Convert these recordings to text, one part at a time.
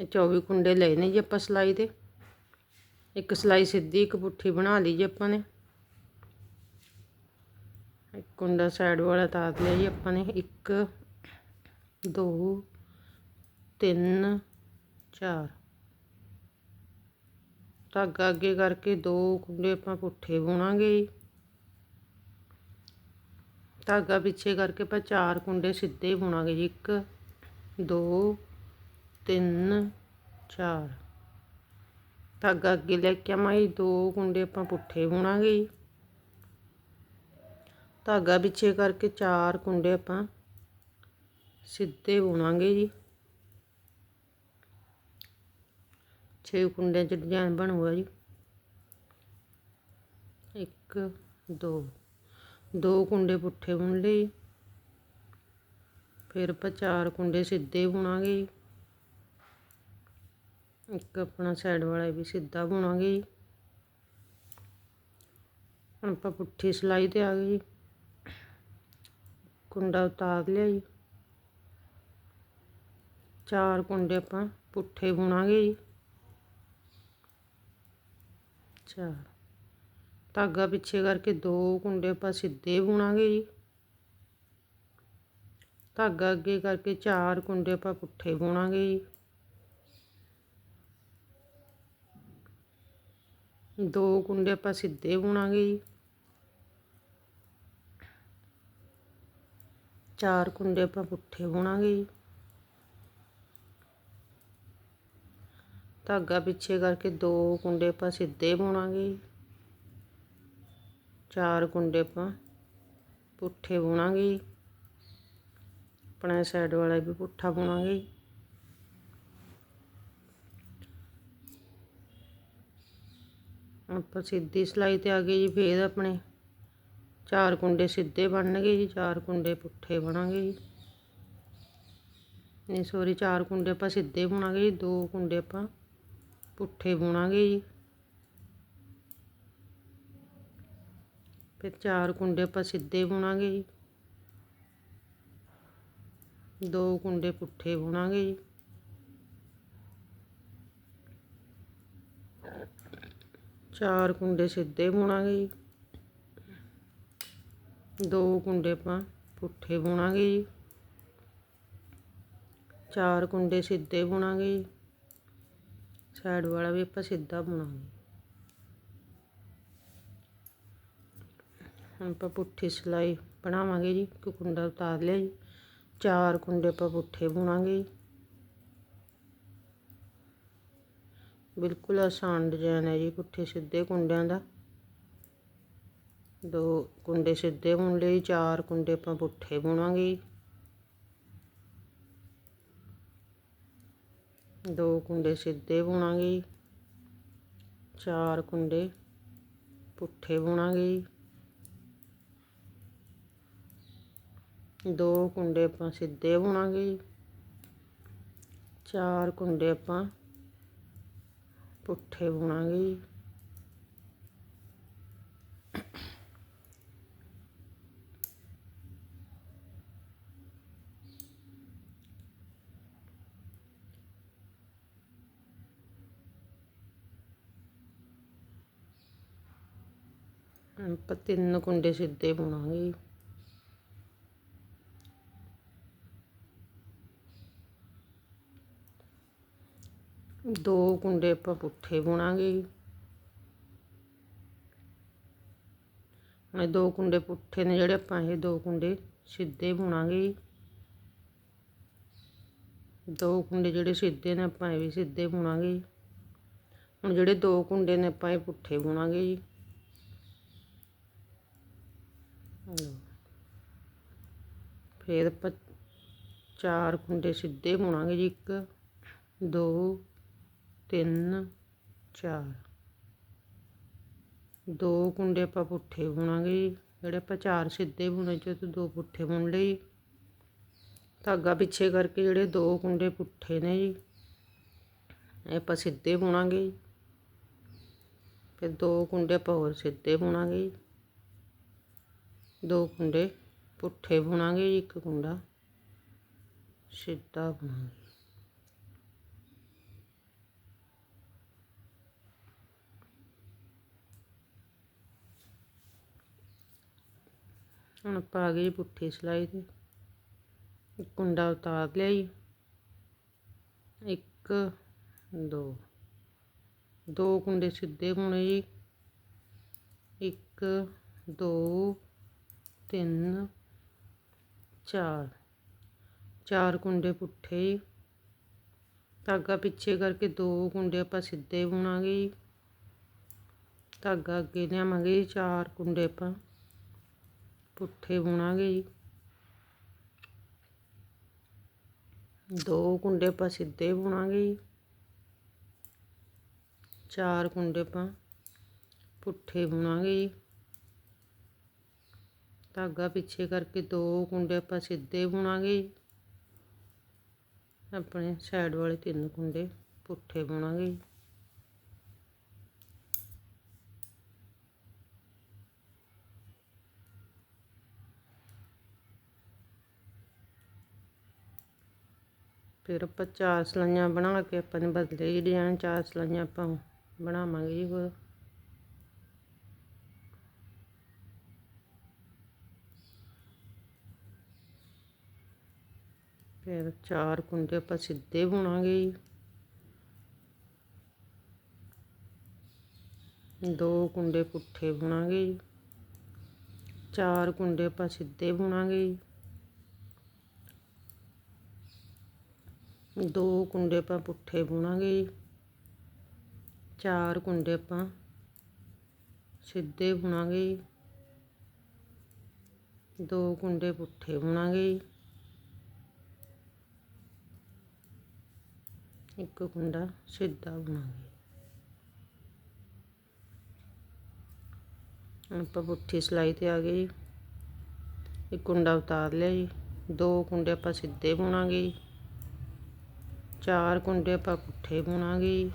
ਇਹ 24 ਕੁੰਡੇ ਲਏ ਨੇ ਜੀ ਆਪਾਂ ਸਲਾਈ ਦੇ। ਇੱਕ ਸਲਾਈ ਸਿੱਧੀ, ਇੱਕ ਪੁੱਠੀ ਬਣਾ ਲਈ ਜੀ ਆਪਾਂ ਨੇ। ਇੱਕ ਕੁੰਡਾ ਸਾਈਡ ਵਾਲਾ ਤਾਰ ਲਿਆ ਜੀ ਆਪਾਂ ਨੇ। 1 2 3 4 ਧਾਗਾ ਅੱਗੇ ਕਰਕੇ ਦੋ ਕੁੰਡੇ ਆਪਾਂ ਪੁੱਠੇ ਬੁਣਾਂਗੇ ਜੀ। ਧਾਗਾ ਪਿੱਛੇ ਕਰਕੇ ਆਪਾਂ ਚਾਰ ਕੁੰਡੇ ਸਿੱਧੇ ਬੁਣਾਂਗੇ ਜੀ। 1 2 ਤਿੰਨ, ਚਾਰ। ਧਾਗਾ ਅੱਗੇ ਲੈ ਕੇ ਆਵਾਂਗੇ, ਦੋ ਕੁੰਡੇ ਆਪਾਂ ਪੁੱਠੇ ਬੁਣਾਂਗੇ ਜੀ। ਧਾਗਾ ਪਿੱਛੇ ਕਰਕੇ ਚਾਰ ਕੁੰਡੇ ਆਪਾਂ ਸਿੱਧੇ ਬੁਣਾਂਗੇ ਜੀ। ਛੇ ਕੁੰਡਿਆਂ ਚ ਡਿਜ਼ਾਈਨ ਬਣੂਗਾ ਜੀ। ਇੱਕ, ਦੋ। ਦੋ ਕੁੰਡੇ ਪੁੱਠੇ ਬੁਣ ਲਏ। ਫਿਰ ਆਪਾਂ ਚਾਰ ਕੁੰਡੇ ਸਿੱਧੇ ਬੁਣਾਂਗੇ ਜੀ। ਇੱਕ ਆਪਣਾ ਸਾਈਡ ਵਾਲਾ ਵੀ ਸਿੱਧਾ ਬੁਣਾਂਗੇ ਜੀ। ਹੁਣ ਆਪਾਂ ਪੁੱਠੀ ਸਲਾਈ ਤੇ ਆ ਗਏ ਜੀ। ਕੁੰਡਾ ਉਤਾਰ ਲਿਆ ਜੀ। ਚਾਰ ਕੁੰਡੇ ਆਪਾਂ ਪੁੱਠੇ ਬੁਣਾਂਗੇ ਜੀ। ਚਾਰ। ਧਾਗਾ ਪਿੱਛੇ ਕਰਕੇ ਦੋ ਕੁੰਡੇ ਆਪਾਂ ਸਿੱਧੇ ਬੁਣਾਂਗੇ ਜੀ। ਧਾਗਾ ਅੱਗੇ ਕਰਕੇ ਚਾਰ ਕੁੰਡੇ ਆਪਾਂ ਪੁੱਠੇ ਬੁਣਾਂਗੇ ਜੀ। ਦੋ ਕੁੰਡੇ ਆਪਾਂ ਸਿੱਧੇ ਬੁਣਾਂਗੇ ਜੀ। ਚਾਰ ਕੁੰਡੇ ਆਪਾਂ ਪੁੱਠੇ ਬੁਣਾਂਗੇ ਜੀ। ਧਾਗਾ ਪਿੱਛੇ ਕਰਕੇ ਦੋ ਕੁੰਡੇ ਆਪਾਂ ਸਿੱਧੇ ਬੁਣਾਂਗੇ ਜੀ। ਚਾਰ ਕੁੰਡੇ ਆਪਾਂ ਪੁੱਠੇ ਬੁਣਾਂਗੇ ਜੀ। ਆਪਣਾ ਸਾਈਡ ਵਾਲਾ ਵੀ ਪੁੱਠਾ ਬੁਣਾਂਗੇ ਆਪਾਂ ਸਿੱਧੀ ਸਲਾਈ ਤੇ ਆ ਗਏ ਜੀ ਫੇਰ ਆਪਣੇ। ਚਾਰ ਕੁੰਡੇ ਸਿੱਧੇ ਬਣਨਗੇ ਜੀ, ਚਾਰ ਕੁੰਡੇ ਪੁੱਠੇ ਬਣਾਂਗੇ ਜੀ। ਨਹੀਂ ਸੋਰੀ ਚਾਰ ਕੁੰਡੇ ਆਪਾਂ ਸਿੱਧੇ ਬੁਣਾਂਗੇ ਜੀ, ਦੋ ਕੁੰਡੇ ਆਪਾਂ ਪੁੱਠੇ ਬੁਣਾਂਗੇ ਜੀ। ਫਿਰ ਚਾਰ ਕੁੰਡੇ ਆਪਾਂ ਸਿੱਧੇ ਬੁਣਾਂਗੇ ਜੀ। ਦੋ ਕੁੰਡੇ ਪੁੱਠੇ ਬੁਣਾਂਗੇ ਜੀ। ਚਾਰ ਕੁੰਡੇ ਸਿੱਧੇ ਬੁਣਾਂਗੇ ਜੀ। ਦੋ ਕੁੰਡੇ ਆਪਾਂ ਪੁੱਠੇ ਬੁਣਾਂਗੇ ਜੀ। ਚਾਰ ਕੁੰਡੇ ਸਿੱਧੇ ਬੁਣਾਂਗੇ ਜੀ। ਸਾਈਡ ਵਾਲਾ ਵੀ ਆਪਾਂ ਸਿੱਧਾ ਬੁਣਾਂਗੇ। ਹੁਣ ਆਪਾਂ ਪੁੱਠੀ ਸਿਲਾਈ ਬਣਾਵਾਂਗੇ ਜੀ, ਇੱਕ ਕੁੰਡਾ ਉਤਾਰ ਲਿਆ ਜੀ। ਚਾਰ ਕੁੰਡੇ ਆਪਾਂ ਪੁੱਠੇ ਬੁਣਾਂਗੇ ਜੀ। ਬਿਲਕੁਲ ਆਸਾਨ ਡਿਜ਼ਾਈਨ ਹੈ ਜੀ, ਪੁੱਠੇ ਸਿੱਧੇ ਕੁੰਡਿਆਂ ਦਾ। ਦੋ ਕੁੰਡੇ ਸਿੱਧੇ ਬੁਣ ਲਈ, ਚਾਰ ਕੁੰਡੇ ਆਪਾਂ ਪੁੱਠੇ ਬੁਣਾਂਗੇ ਦੋ ਕੁੰਡੇ ਸਿੱਧੇ ਬੁਣਾਂਗੇ ਚਾਰ ਕੁੰਡੇ ਪੁੱਠੇ ਬੁਣਾਂਗੇ ਦੋ ਕੁੰਡੇ ਆਪਾਂ ਸਿੱਧੇ ਬੁਣਾਂਗੇ ਚਾਰ ਕੁੰਡੇ ਆਪਾਂ ਪੁੱਠੇ ਬੁਣਾਂਗੇ ਜੀ। ਆਪਾਂ ਤਿੰਨ ਕੁੰਡੇ ਸਿੱਧੇ ਬੁਣਾਂਗੇ ਦੋ ਕੁੰਡੇ ਆਪਾਂ ਪੁੱਠੇ ਬੁਣਾਂਗੇ ਹੁਣ ਦੋ ਕੁੰਡੇ ਪੁੱਠੇ ਨੇ ਜਿਹੜੇ ਆਪਾਂ ਇਹ ਦੋ ਕੁੰਡੇ ਸਿੱਧੇ ਬੁਣਾਂਗੇ ਦੋ ਕੁੰਡੇ ਜਿਹੜੇ ਸਿੱਧੇ ਨੇ ਆਪਾਂ ਇਹ ਵੀ ਸਿੱਧੇ ਬੁਣਾਂਗੇ ਹੁਣ ਜਿਹੜੇ ਦੋ ਕੁੰਡੇ ਨੇ ਆਪਾਂ ਇਹ ਪੁੱਠੇ ਬੁਣਾਂਗੇ ਜੀ। ਫਿਰ ਆਪਾਂ ਚਾਰ ਕੁੰਡੇ ਸਿੱਧੇ ਬੁਣਾਂਗੇ ਜੀ 1 2 3 4 ਦੋ ਕੁੰਡੇ ਆਪਾਂ ਪੁੱਠੇ ਬੁਣਾਂਗੇ ਜੀ। ਜਿਹੜੇ ਆਪਾਂ ਚਾਰ ਸਿੱਧੇ ਬੁਣੇ ਚ, ਤੇ ਦੋ ਪੁੱਠੇ ਬੁਣ ਲਏ ਧਾਗਾ ਪਿੱਛੇ ਕਰਕੇ ਜਿਹੜੇ ਦੋ ਕੁੰਡੇ ਪੁੱਠੇ ਨੇ ਜੀ, ਇਹ ਆਪਾਂ ਸਿੱਧੇ ਬੁਣਾਂਗੇ ਫਿਰ ਦੋ ਕੁੰਡੇ ਆਪਾਂ ਹੋਰ ਸਿੱਧੇ ਬੁਣਾਂਗੇ ਦੋ ਕੁੰਡੇ ਪੁੱਠੇ ਬੁਣਾਂਗੇ ਇੱਕ ਕੁੰਡਾ ਸਿੱਧਾ ਬੁਣਾਂਗੇ। ਹੁਣ ਆਪਾਂ ਆ ਗਏ ਜੀ ਪੁੱਠੀ ਸਿਲਾਈ ਤੇ। ਇੱਕ ਕੁੰਡਾ ਉਤਾਰ ਲਿਆ ਜੀ। ਇੱਕ, ਦੋ। ਦੋ ਕੁੰਡੇ ਸਿੱਧੇ ਹੋਣੇ ਜੀ। ਇੱਕ, ਦੋ, ਤਿੰਨ, ਚਾਰ। ਚਾਰ ਕੁੰਡੇ ਪੁੱਠੇ ਧਾਗਾ ਪਿੱਛੇ ਕਰਕੇ ਦੋ ਕੁੰਡੇ ਆਪਾਂ ਸਿੱਧੇ ਬੁਣਾਂਗੇ ਜੀ। ਧਾਗਾ ਅੱਗੇ ਲਿਆਵਾਂਗੇ ਚਾਰ ਕੁੰਡੇ ਆਪਾਂ। ਪੁੱਠੇ ਬੁਣਾਂਗੇ ਜੀ। ਦੋ ਕੁੰਡੇ ਆਪਾਂ ਸਿੱਧੇ ਬੁਣਾਂਗੇ ਜੀ। ਚਾਰ ਕੁੰਡੇ ਆਪਾਂ ਪੁੱਠੇ ਬੁਣਾਂਗੇ ਜੀ। ਧਾਗਾ ਪਿੱਛੇ ਕਰਕੇ ਦੋ ਕੁੰਡੇ ਆਪਾਂ ਸਿੱਧੇ ਬੁਣਾਂਗੇ ਜੀ। ਆਪਣੇ ਸਾਈਡ ਵਾਲੇ ਤਿੰਨ ਕੁੰਡੇ ਪੁੱਠੇ ਬੁਣਾਂਗੇ ਫਿਰ ਆਪਾਂ ਚਾਰ ਸਲਾਈਆਂ ਬਣਾ ਕੇ ਆਪਾਂ ਨੇ ਬਦਲੇ ਜੀ ਡਿਜ਼ਾਈਨ ਚਾਰ ਸਲਾਈਆਂ ਆਪਾਂ ਬਣਾਵਾਂਗੇ ਜੀ ਹੋਰ। ਫਿਰ ਚਾਰ ਕੁੰਡੇ ਆਪਾਂ ਸਿੱਧੇ ਬੁਣਾਂਗੇ ਜੀ। ਦੋ ਕੁੰਡੇ ਪੁੱਠੇ ਬੁਣਾਂਗੇ ਜੀ। ਚਾਰ ਕੁੰਡੇ ਆਪਾਂ ਸਿੱਧੇ ਬੁਣਾਂਗੇ ਜੀ। ਦੋ ਕੁੰਡੇ ਆਪਾਂ ਪੁੱਠੇ ਬੁਣਾਂਗੇ ਜੀ। ਚਾਰ ਕੁੰਡੇ ਆਪਾਂ ਸਿੱਧੇ ਬੁਣਾਂਗੇ ਜੀ। ਦੋ ਕੁੰਡੇ ਪੁੱਠੇ ਬੁਣਾਂਗੇ ਜੀ। ਇੱਕ ਕੁੰਡਾ ਸਿੱਧਾ ਬੁਣਾਂਗੇ। ਹੁਣ ਆਪਾਂ ਪੁੱਠੀ ਸਿਲਾਈ ਤੇ ਆ ਗਏ ਜੀ। ਇੱਕ ਕੁੰਡਾ ਉਤਾਰ ਲਿਆ ਜੀ। ਦੋ ਕੁੰਡੇ ਆਪਾਂ ਸਿੱਧੇ ਬੁਣਾਂਗੇ ਜੀ। ਚਾਰ ਕੁੰਡੇ ਆਪਾਂ ਪੁੱਠੇ ਬੁਣਾਂਗੇ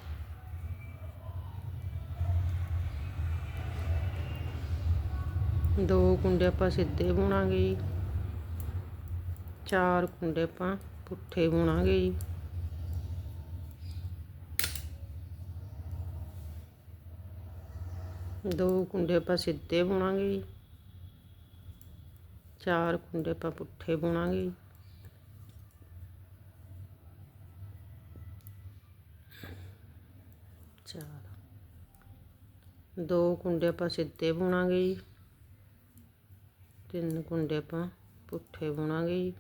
ਦੋ ਕੁੰਡੇ ਆਪਾਂ ਸਿੱਧੇ ਬੁਣਾਂਗੇ ਚਾਰ ਕੁੰਡੇ ਆਪਾਂ ਪੁੱਠੇ ਬੁਣਾਂਗੇ ਦੋ ਕੁੰਡੇ ਆਪਾਂ ਸਿੱਧੇ ਬੁਣਾਂਗੇ ਚਾਰ ਕੁੰਡੇ ਆਪਾਂ ਪੁੱਠੇ ਬੁਣਾਂਗੇ ਚਾਰ ਦੋ ਕੁੰਡੇ ਆਪਾਂ ਸਿੱਧੇ ਬੁਣਾਂਗੇ ਜੀ। ਤਿੰਨ ਕੁੰਡੇ ਆਪਾਂ ਪੁੱਠੇ ਬੁਣਾਂਗੇ ਜੀ।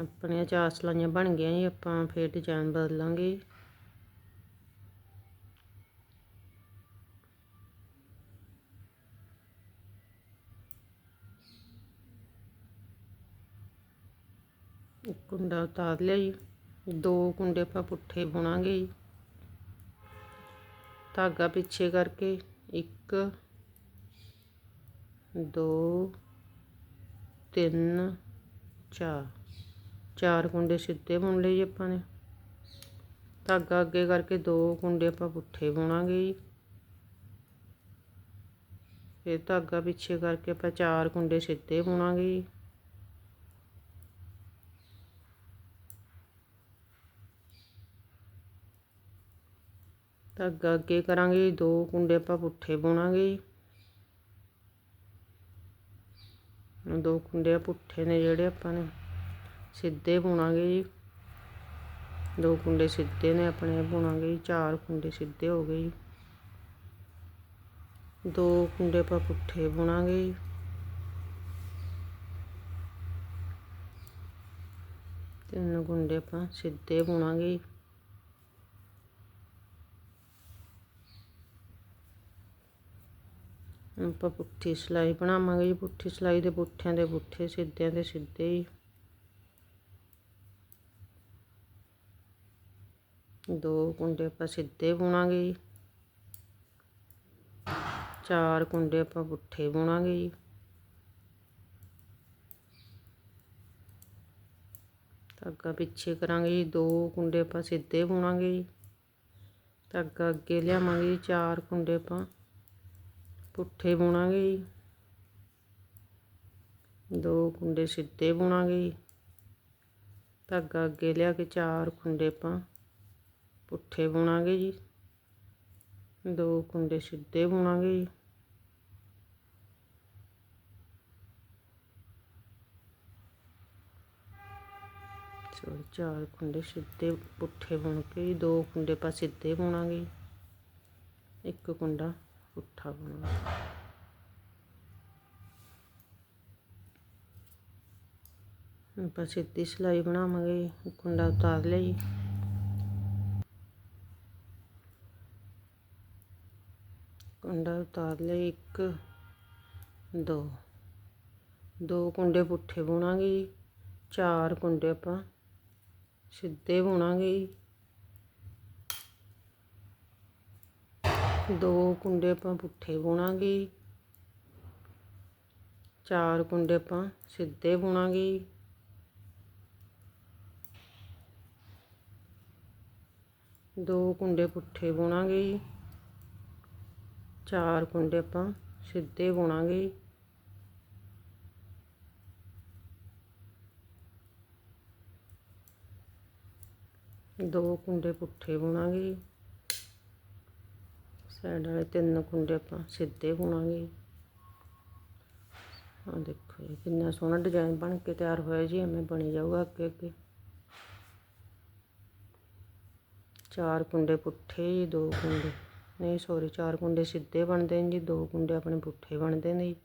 ਆਪਣੀਆਂ ਚਾਰ ਸਲਾਈਆਂ ਬਣ ਗਈਆਂ ਜੀ, ਆਪਾਂ ਫੇਰ ਡਿਜ਼ਾਈਨ ਬਦਲਾਂਗੇ ਇੱਕ ਕੁੰਡਾ ਉਤਾਰ ਲਿਆ ਜੀ। ਦੋ ਕੁੰਡੇ ਆਪਾਂ ਪੁੱਠੇ ਬੁਣਾਂਗੇ ਜੀ। ਧਾਗਾ ਪਿੱਛੇ ਕਰਕੇ ਇੱਕ, ਦੋ, ਤਿੰਨ, ਚਾਰ। ਚਾਰ ਕੁੰਡੇ ਸਿੱਧੇ ਬੁਣ ਲਏ ਜੀ ਆਪਾਂ ਨੇ। ਧਾਗਾ ਅੱਗੇ ਕਰਕੇ ਦੋ ਕੁੰਡੇ ਆਪਾਂ ਪੁੱਠੇ ਬੁਣਾਂਗੇ ਜੀ। ਫਿਰ ਧਾਗਾ ਪਿੱਛੇ ਕਰਕੇ ਆਪਾਂ ਚਾਰ ਕੁੰਡੇ ਸਿੱਧੇ ਬੁਣਾਂਗੇ ਜੀ। ਧਾਗਾ ਅੱਗੇ ਕਰਾਂਗੇ ਦੋ ਕੁੰਡੇ ਆਪਾਂ ਪੁੱਠੇ ਬੁਣਾਂਗੇ ਦੋ ਕੁੰਡੇ ਪੁੱਠੇ ਨੇ ਜਿਹੜੇ ਆਪਾਂ ਨੇ, ਸਿੱਧੇ ਬੁਣਾਂਗੇ ਜੀ। ਦੋ ਕੁੰਡੇ ਸਿੱਧੇ ਨੇ ਆਪਣੇ, ਬੁਣਾਂਗੇ ਜੀ, ਚਾਰ ਕੁੰਡੇ ਸਿੱਧੇ ਹੋ ਗਏ ਜੀ। ਦੋ ਕੁੰਡੇ ਆਪਾਂ ਪੁੱਠੇ ਬੁਣਾਂਗੇ ਜੀ। ਤਿੰਨ ਕੁੰਡੇ ਆਪਾਂ ਸਿੱਧੇ ਬੁਣਾਂਗੇ ਆਪਾਂ ਪੁੱਠੀ ਸਿਲਾਈ ਬਣਾਵਾਂਗੇ ਜੀ, ਪੁੱਠੀ ਸਿਲਾਈ ਦੇ ਪੁੱਠਿਆਂ ਦੇ ਪੁੱਠੇ, ਸਿੱਧਿਆਂ ਦੇ ਸਿੱਧੇ ਹੀ। ਦੋ ਕੁੰਡੇ ਆਪਾਂ ਸਿੱਧੇ ਬੁਣਾਂਗੇ ਜੀ। ਚਾਰ ਕੁੰਡੇ ਆਪਾਂ ਪੁੱਠੇ ਬੁਣਾਂਗੇ ਜੀ। ਧਾਗਾ ਪਿੱਛੇ ਕਰਾਂਗੇ ਜੀ, ਦੋ ਕੁੰਡੇ ਆਪਾਂ ਸਿੱਧੇ ਬੁਣਾਂਗੇ ਜੀ। ਧਾਗਾ ਅੱਗੇ ਲਿਆਵਾਂਗੇ ਜੀ, ਚਾਰ ਕੁੰਡੇ ਆਪਾਂ ਪੁੱਠੇ ਬੁਣਾਂਗੇ ਜੀ। ਦੋ ਕੁੰਡੇ ਸਿੱਧੇ ਬੁਣਾਂਗੇ ਜੀ। ਧਾਗਾ ਅੱਗੇ ਲਿਆ ਕੇ ਚਾਰ ਕੁੰਡੇ ਆਪਾਂ ਪੁੱਠੇ ਬੁਣਾਂਗੇ ਜੀ। ਦੋ ਕੁੰਡੇ ਸਿੱਧੇ ਬੁਣਾਂਗੇ ਜੀ। ਸੋ ਚਾਰ ਕੁੰਡੇ ਸਿੱਧੇ ਪੁੱਠੇ ਬੁਣ ਕੇ ਜੀ, ਦੋ ਕੁੰਡੇ ਆਪਾਂ ਸਿੱਧੇ ਬੁਣਾਂਗੇ ਇੱਕ ਕੁੰਡਾ ਪੁੱਠਾ ਬੁਣਾਂਗੇ ਆਪਾਂ ਸਿੱਧੀ ਸਿਲਾਈ ਬਣਾਵਾਂਗੇ, ਕੁੰਡਾ ਉਤਾਰ ਲਿਆ ਜੀ। ਕੁੰਡਾ ਉਤਾਰ ਲਿਆ ਇੱਕ, ਦੋ। ਦੋ ਕੁੰਡੇ ਪੁੱਠੇ ਬੁਣਾਂਗੇ ਜੀ, ਚਾਰ ਕੁੰਡੇ ਆਪਾਂ ਸਿੱਧੇ ਬੁਣਾਂਗੇ ਜੀ। ਦੋ ਕੁੰਡੇ ਆਪਾਂ ਪੁੱਠੇ ਬੁਣਾਂਗੇ। ਚਾਰ ਕੁੰਡੇ ਆਪਾਂ ਸਿੱਧੇ ਬੁਣਾਂਗੇ। ਦੋ ਕੁੰਡੇ ਪੁੱਠੇ ਬੁਣਾਂਗੇ। ਚਾਰ ਕੁੰਡੇ ਆਪਾਂ ਸਿੱਧੇ ਬੁਣਾਂਗੇ। ਦੋ ਕੁੰਡੇ ਪੁੱਠੇ ਬੁਣਾਂਗੇ। ਸਾਈਡ ਵਾਲੇ ਤਿੰਨ ਕੁੰਡੇ ਆਪਾਂ ਸਿੱਧੇ ਬੁਣਾਂਗੇ ਆ ਦੇਖੋ ਜੀ, ਕਿੰਨਾ ਸੋਹਣਾ ਡਿਜ਼ਾਈਨ ਬਣ ਕੇ ਤਿਆਰ ਹੋਇਆ ਜੀ, ਐਵੇਂ ਬਣੀ ਜਾਊਗਾ ਅੱਗੇ ਅੱਗੇ। ਚਾਰ ਕੁੰਡੇ ਪੁੱਠੇ ਜੀ, ਦੋ ਕੁੰਡੇ। ਨਹੀਂ ਸੌਰੀ ਚਾਰ ਕੁੰਡੇ ਸਿੱਧੇ ਬਣਦੇ ਨੇ ਜੀ, ਦੋ ਕੁੰਡੇ ਆਪਣੇ ਪੁੱਠੇ ਬਣਦੇ ਨੇ ਜੀ।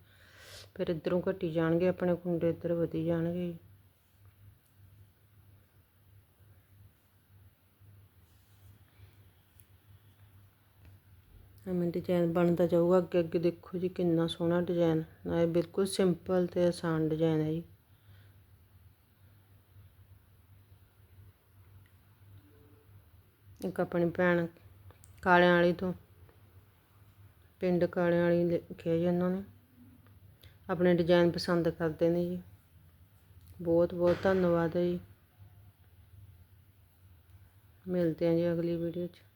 ਫਿਰ ਇਧਰੋਂ ਘਟੀ ਜਾਣਗੇ, ਆਪਣੇ ਕੁੰਡੇ ਇੱਧਰ ਵਧੀ ਜਾਣਗੇ ਜੀ। ਐਵੇਂ ਡਿਜ਼ਾਈਨ ਬਣਦਾ ਜਾਊਗਾ। ਅੱਗੇ ਅੱਗੇ ਦੇਖੋ ਜੀ ਕਿੰਨਾ ਸੋਹਣਾ ਡਿਜ਼ਾਈਨ ਨਾਲੇ ਬਿਲਕੁਲ ਸਿੰਪਲ ਤੇ ਆਸਾਨ ਡਿਜ਼ਾਈਨ ਹੈ ਜੀ। ਇੱਕ ਆਪਣੀ ਭੈਣ ਕਾਲਿਆਂ ਵਾਲੀ ਤੋਂ, ਪਿੰਡ ਕਾਲਿਆਂ ਵਾਲੀ ਲਿਖਿਆ ਜੀ ਉਹਨਾਂ ਨੇ। ਆਪਣੇ ਡਿਜ਼ਾਈਨ ਪਸੰਦ ਕਰਦੇ ਨੇ ਜੀ। ਬਹੁਤ ਬਹੁਤ ਧੰਨਵਾਦ ਹੈ ਜੀ। ਮਿਲਦੇ ਹਾਂ ਜੀ ਅਗਲੀ ਵੀਡੀਓ 'ਚ।